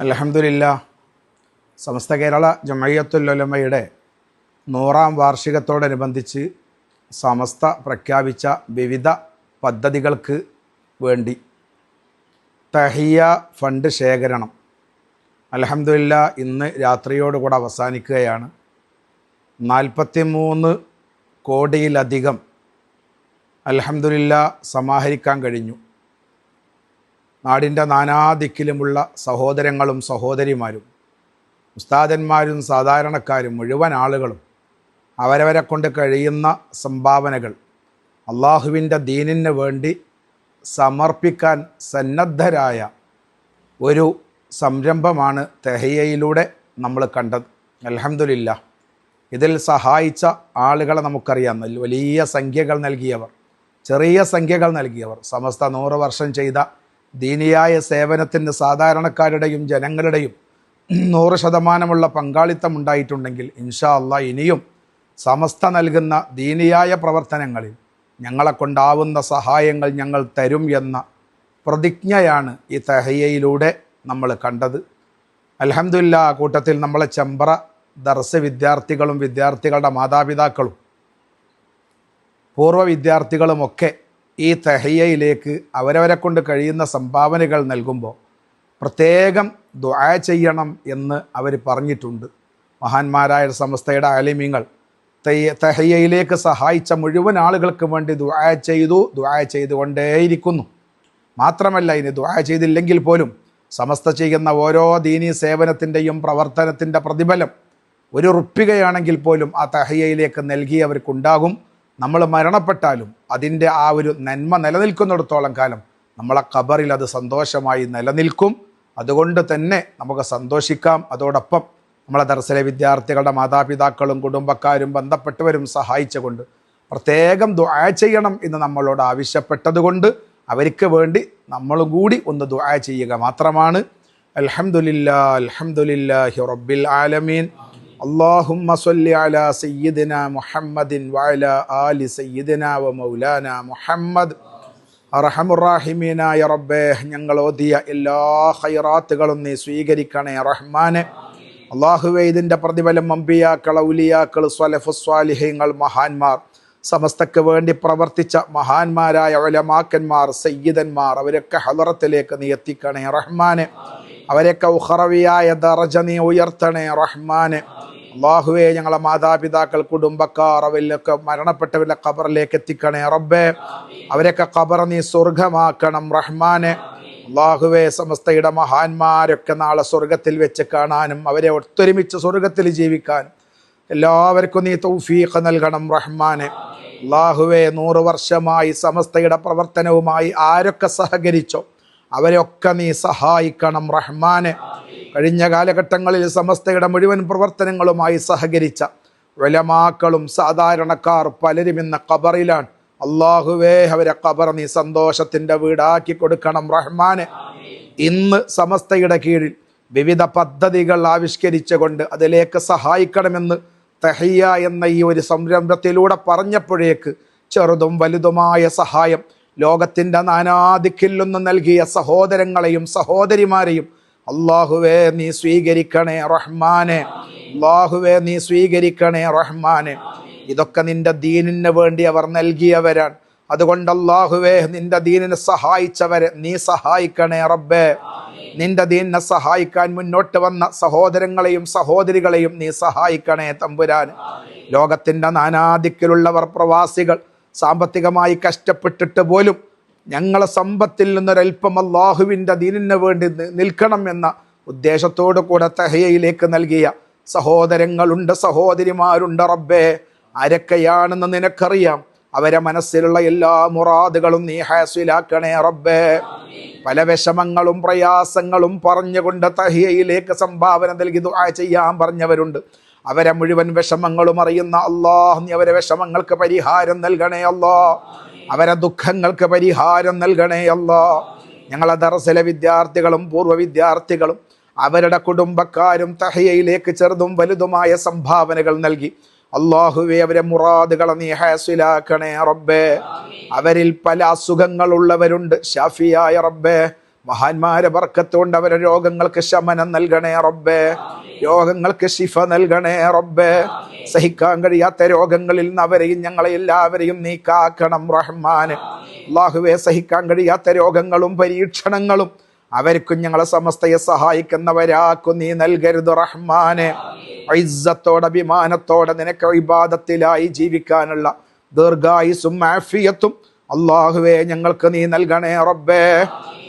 അലഹമില്ല സമസ്ത കേരള ജമയ്യത്തുല്ലമയുടെ നൂറാം വാർഷികത്തോടനുബന്ധിച്ച് സമസ്ത പ്രഖ്യാപിച്ച വിവിധ പദ്ധതികൾക്ക് വേണ്ടി തഹിയ ഫണ്ട് ശേഖരണം. അലഹമില്ല ഇന്ന് രാത്രിയോടുകൂടെ അവസാനിക്കുകയാണ്. നാൽപ്പത്തി മൂന്ന് കോടിയിലധികം അലഹമില്ല സമാഹരിക്കാൻ കഴിഞ്ഞു. നാടിന്റെ നാനാദിക്കിലുമുള്ള സഹോദരങ്ങളും സഹോദരിമാരും ഉസ്താദന്മാരും സാധാരണക്കാരും മുഴുവൻ ആളുകളും അവരവരെ കൊണ്ട് കഴിയുന്ന സംഭാവനകൾ അള്ളാഹുവിന്റെ ദീനിന് വേണ്ടി സമർപ്പിക്കാൻ സന്നദ്ധരായ ഒരു സംരംഭമാണ് തെഹയ്യയിലൂടെ നമ്മൾ കണ്ടത്. അലഹമില്ല ഇതിൽ സഹായിച്ച ആളുകളെ നമുക്കറിയാം. വലിയ സംഖ്യകൾ നൽകിയവർ ചെറിയ സംഖ്യകൾ നൽകിയവർ. സമസ്ത നൂറ് വർഷം ചെയ്ത ദീനിയായ സേവനത്തിന് സാധാരണക്കാരുടെയും ജനങ്ങളുടെയും നൂറ് ശതമാനമുള്ള പങ്കാളിത്തം ഉണ്ടായിട്ടുണ്ടെങ്കിൽ ഇൻഷാ അല്ല ഇനിയും സമസ്ത നൽകുന്ന ദീനിയായ പ്രവർത്തനങ്ങളിൽ ഞങ്ങളെ കൊണ്ടാവുന്ന സഹായങ്ങൾ ഞങ്ങൾ തരും എന്ന പ്രതിജ്ഞയാണ് ഈ തഹയ്യയിലൂടെ നമ്മൾ കണ്ടത്. അലഹമില്ല ആ കൂട്ടത്തിൽ നമ്മളെ ചെമ്പറ ദർസ് വിദ്യാർത്ഥികളും വിദ്യാർത്ഥികളുടെ മാതാപിതാക്കളും പൂർവ വിദ്യാർത്ഥികളുമൊക്കെ ഈ തഹയ്യയിലേക്ക് അവരവരെ കൊണ്ട് കഴിയുന്ന സംഭാവനകൾ നൽകുമ്പോൾ പ്രത്യേകം ദ്വായ ചെയ്യണം എന്ന് അവർ പറഞ്ഞിട്ടുണ്ട്. മഹാന്മാരായ സമസ്തയുടെ ആലിമ്യങ്ങൾ തഹയ്യയിലേക്ക് സഹായിച്ച മുഴുവൻ ആളുകൾക്ക് വേണ്ടി ദ്വായ ചെയ്തു ദ്വായ ചെയ്തുകൊണ്ടേയിരിക്കുന്നു. മാത്രമല്ല ഇനി ദ്വായ ചെയ്തില്ലെങ്കിൽ പോലും സമസ്ത ചെയ്യുന്ന ഓരോ ദീനീ സേവനത്തിന്റെയും പ്രവർത്തനത്തിന്റെ പ്രതിഫലം ഒരു റുപ്പികയാണെങ്കിൽ പോലും ആ തഹയ്യയിലേക്ക് നൽകിയവർക്കുണ്ടാകും നമ്മൾ മരണപ്പെട്ടാലും അതിന്റെ ആ ഒരു നന്മ നിലനിൽക്കുന്നിടത്തോളം കാലം നമ്മളെ കബറിൽ അത് സന്തോഷമായി നിലനിൽക്കും. അതുകൊണ്ട് തന്നെ നമുക്ക് സന്തോഷിക്കാം. അതോടൊപ്പം നമ്മളെ ദർശന വിദ്യാർത്ഥികളുടെ മാതാപിതാക്കളും കുടുംബക്കാരും ബന്ധപ്പെട്ടവരും സഹായിച്ചുകൊണ്ട് പ്രത്യേകം ദുആ ചെയ്യണം എന്ന് നമ്മളോട് ആവശ്യപ്പെട്ടതുകൊണ്ട് അവർക്ക് വേണ്ടി നമ്മളും കൂടി ഒന്ന് ദുആ ചെയ്യുക മാത്രമാണ്. അൽഹംദുലില്ലാ അൽഹംദുലില്ലാഹി റബ്ബിൽ ആലമീൻ. اللهم صل على سيدنا محمد وعلى آل سيدنا ومولانا محمد അറഹമുറാഹിമീനായ റബ്ബേ ഞങ്ങൾ ഓതിയ എല്ലാ ഹൈറാത്തുകളും നീ സ്വീകരിക്കണേ റഹ്മാനെ അള്ളാഹുവെ ഇതിൻ്റെ പ്രതിഫലം അമ്പിയാക്കൾ ഔലിയാക്കൾ സ്വലഫു സ്വാലിഹ്യങ്ങൾ മഹാന്മാർ സമസ്തക്ക് വേണ്ടി പ്രവർത്തിച്ച മഹാന്മാരായ ഒലമാക്കന്മാർ സയ്യിദന്മാർ അവരൊക്കെ ഹലറത്തിലേക്ക് നീ എത്തിക്കണേ റഹ്മാനെ അവരൊക്കെ ഉഹറവിയായ ദറജ നീ ഉയർത്തണേ റഹ്മാന്. അള്ളാഹുവെ ഞങ്ങളെ മാതാപിതാക്കൾ കുടുംബക്കാർ അവരിലൊക്കെ മരണപ്പെട്ടവരുടെ ഖബറിലേക്ക് എത്തിക്കണേ റബ്ബേ. അവരൊക്കെ ഖബർ നീ സ്വർഗമാക്കണം റഹ്മാനെ. അള്ളാഹുവെ സമസ്തയുടെ മഹാന്മാരൊക്കെ നാളെ സ്വർഗത്തിൽ വെച്ച് കാണാനും അവരെ ഒത്തൊരുമിച്ച് സ്വർഗത്തിൽ ജീവിക്കാനും എല്ലാവർക്കും നീ തൗഫീഖ് നൽകണം റഹ്മാനെ. അള്ളാഹുവെ നൂറ് വർഷമായി സമസ്തയുടെ പ്രവർത്തനവുമായി ആരൊക്കെ സഹകരിച്ചോ? അവരെയൊക്കെ നീ സഹായിക്കണം റഹ്മാനെ. കഴിഞ്ഞ കാലഘട്ടങ്ങളിൽ സമസ്തയുടെ മുഴുവൻ പ്രവർത്തനങ്ങളുമായി സഹകരിച്ച വിലമാക്കളും സാധാരണക്കാർ പലരും ഇന്ന് ഖബറിലാണ്. അള്ളാഹുവേ അവരെ ഖബർ നീ സന്തോഷത്തിന്റെ വീടാക്കി കൊടുക്കണം റഹ്മാനെ. ഇന്ന് സമസ്തയുടെ കീഴിൽ വിവിധ പദ്ധതികൾ ആവിഷ്കരിച്ചുകൊണ്ട് അതിലേക്ക് സഹായിക്കണമെന്ന് തഹയ്യ എന്ന ഈ ഒരു സംരംഭത്തിലൂടെ പറഞ്ഞപ്പോഴേക്ക് ചെറുതും വലുതുമായ സഹായം ലോകത്തിന്റെ നാനാദിക്കിൽ നിന്നും നൽകിയ സഹോദരങ്ങളെയും സഹോദരിമാരെയും അള്ളാഹുവേ നീ സ്വീകരിക്കണേ റഹ്മാനെ. അള്ളാഹുവേ നീ സ്വീകരിക്കണേ റഹ്മാനെ. ഇതൊക്കെ നിന്റെ ദീനിന് വേണ്ടി അവർ നൽകിയവരാണ്. അതുകൊണ്ട് അള്ളാഹുവേ നിന്റെ ദീനിനെ സഹായിച്ചവരെ നീ സഹായിക്കണേ റബ്ബേ. നിന്റെ ദീനിനെ സഹായിക്കാൻ മുന്നോട്ട് വന്ന സഹോദരങ്ങളെയും സഹോദരികളെയും നീ സഹായിക്കണേ തമ്പുരാൻ ലോകത്തിന്റെ നാനാദിക്കിലുള്ളവർ പ്രവാസികൾ സാമ്പത്തികമായി കഷ്ടപ്പെട്ടിട്ട് പോലും ഞങ്ങളെ സമ്പത്തിൽ നിന്നൊരൽപ്പം അള്ളാഹുവിന്റെ ദീനിന് വേണ്ടി നിൽക്കണം എന്ന ഉദ്ദേശത്തോടു കൂടെ തഹയയിലേക്ക് നൽകിയ സഹോദരങ്ങളുണ്ട് സഹോദരിമാരുണ്ട് റബ്ബേ. ആരൊക്കെയാണെന്ന് നിനക്കറിയാം? അവരെ മനസ്സിലുള്ള എല്ലാ മുറാദുകളും നീ ഹാസിലാക്കണേ റബ്ബേ. പല വിഷമങ്ങളും പ്രയാസങ്ങളും പറഞ്ഞുകൊണ്ട് തഹിയയിലേക്ക് സംഭാവന നൽകി ദുആ ചെയ്യാൻ പറഞ്ഞവരുണ്ട്. അവരെ മുഴുവൻ വിഷമങ്ങളും അറിയുന്ന അള്ളാഹ് നീ അവരെ വിഷമങ്ങൾക്ക് പരിഹാരം നൽകണേ അല്ലോ. അവരെ ദുഃഖങ്ങൾക്ക് പരിഹാരം നൽകണേ അല്ലാ. ഞങ്ങളെ ദർസല വിദ്യാർത്ഥികളും പൂർവ വിദ്യാർത്ഥികളും അവരുടെ കുടുംബക്കാരും തഹയയിലേക്ക് ചെറുതും വലുതുമായ സംഭാവനകൾ നൽകി. അള്ളാഹുവെ അവരെ മുറാദുകളെ നീ ഹാസിലാക്കണേ റബ്ബേ. അവരിൽ പല അസുഖങ്ങളുള്ളവരുണ്ട് ഷാഫിയായ റബ്ബേ മഹാന്മാരെ വർക്കത്തുകൊണ്ട് അവരെ രോഗങ്ങൾക്ക് ശമനം നൽകണേ റബ്ബേ. രോഗങ്ങൾക്ക് ശിഫ നൽകണേ റബ്ബേ. സഹിക്കാൻ കഴിയാത്ത രോഗങ്ങളിൽ നിന്ന് അവരെയും ഞങ്ങളെ എല്ലാവരെയും നീ കാക്കണം റഹ്മാന് അള്ളാഹുവെ സഹിക്കാൻ കഴിയാത്ത രോഗങ്ങളും പരീക്ഷണങ്ങളും അവർക്കും ഞങ്ങളെ സമസ്തയെ സഹായിക്കുന്നവരാക്കും നീ നൽകരുത് റഹ്മാനെ. ഐസത്തോടെ അഭിമാനത്തോടെ നിനക്ക് വിവാദത്തിലായി ജീവിക്കാനുള്ള ദീർഘായുസും മാഫിയത്തും അള്ളാഹുവെ ഞങ്ങൾക്ക് നീ നൽകണേ റബ്ബേ.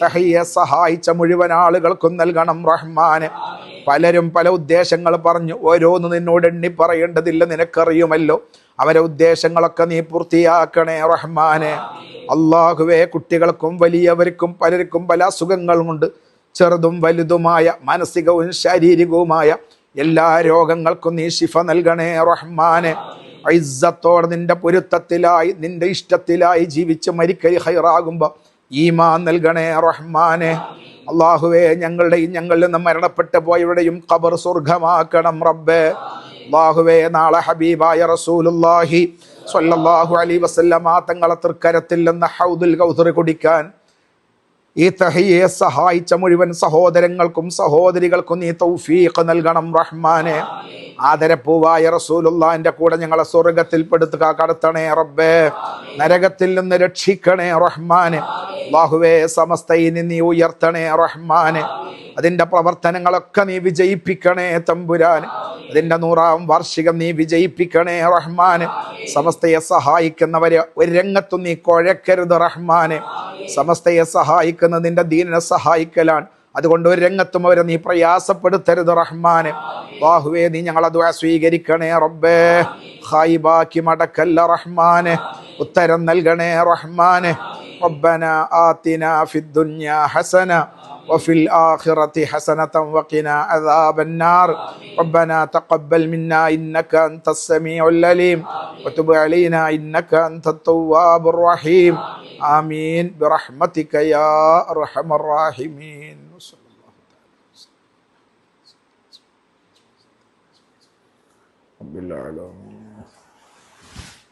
തഹയ്യെ സഹായിച്ച മുഴുവൻ ആളുകൾക്കും നൽകണം റഹ്മാന്. പലരും പല ഉദ്ദേശങ്ങൾ പറഞ്ഞു ഓരോന്ന് നിന്നോട് എണ്ണി പറയേണ്ടതില്ല നിനക്കറിയുമല്ലോ. അവരെ ഉദ്ദേശങ്ങളൊക്കെ നീ പൂർത്തിയാക്കണേ റഹ്മാനെ. അള്ളാഹുവെ കുട്ടികൾക്കും വലിയവർക്കും പലർക്കും പല അസുഖങ്ങളുമുണ്ട്. ചെറുതും വലുതുമായ മാനസികവും ശാരീരികവുമായ എല്ലാ രോഗങ്ങൾക്കും നീ ശിഫ നൽകണേ റഹ്മാനെ. ഐസത്തോടെ നിന്റെ പൊരുത്തത്തിലായി നിന്റെ ഇഷ്ടത്തിലായി ജീവിച്ച് മരിക്കരി ഹൈറാകുമ്പോൾ ഈമാ നൽകണേ റഹ്മാനെ. അള്ളാഹുവെ ഞങ്ങളുടെയും ഞങ്ങളിൽ നിന്ന് മരണപ്പെട്ടു പോയവരുടെയും ഖബർ സ്വർഗമാക്കണം റബ്ബേ. അള്ളാഹുവേ നാളെ ഹബീബായ റസൂലുല്ലാഹി സ്വല്ലല്ലാഹു അലൈഹി വസല്ലമ തങ്ങളെ തൃക്കരത്തിൽ നിന്ന് ഹൗദുൽ കൗസർ കുടിക്കാൻ ഈ തഹയെ സഹായിച്ച മുഴുവൻ സഹോദരങ്ങൾക്കും സഹോദരികൾക്കും നീ തൗഫീഖ് നൽകണം റഹ്മാനെ. ആദരപ്പൂവായ റസൂലുള്ളാന്റെ കൂടെ ഞങ്ങളെ സ്വർഗത്തിൽ പെടുത്തുക കടത്തണേ റബ്ബേ. നരകത്തിൽ നിന്ന് രക്ഷിക്കണേ റഹ്മാന്. ബാഹുവേ സമസ്തയിന് നീ ഉയർത്തണേ റഹ്മാന്. അതിന്റെ പ്രവർത്തനങ്ങളൊക്കെ നീ വിജയിപ്പിക്കണേ തമ്പുരാന്. അതിന്റെ നൂറാം വാർഷികം നീ വിജയിപ്പിക്കണേ റഹ്മാന്. സമസ്തയെ സഹായിക്കുന്നവരെ ഒരു രംഗത്തും നീ കുഴക്കരുത് റഹ്മാന്. സമസ്തയെ സഹായിക്കുന്ന നിന്റെ ദീനിനെ സഹായിക്കലാണ്. അതുകൊണ്ട് ഒരു രംഗത്തും അവരെ നീ പ്രയാസപ്പെടുത്തരുത് റഹ്മാനെ ബാഹുവേ നീ ഞങ്ങളെ ദുആ സ്വീകരിക്കണേ റബ്ബേ ഖായിബാക്കി മടക്കല്ല റഹ്മാനെ ഉത്തരം നൽകണേ റഹ്മാനെ ربنا آتنا في الدنيا حسنة وفي الآخرة حسنة وقنا عذاب النار ربنا تقبل منا إنك أنت السميع العليم وتب علينا إنك أنت التواب الرحيم آمين برحمتك يا أرحم الراحمين بالله على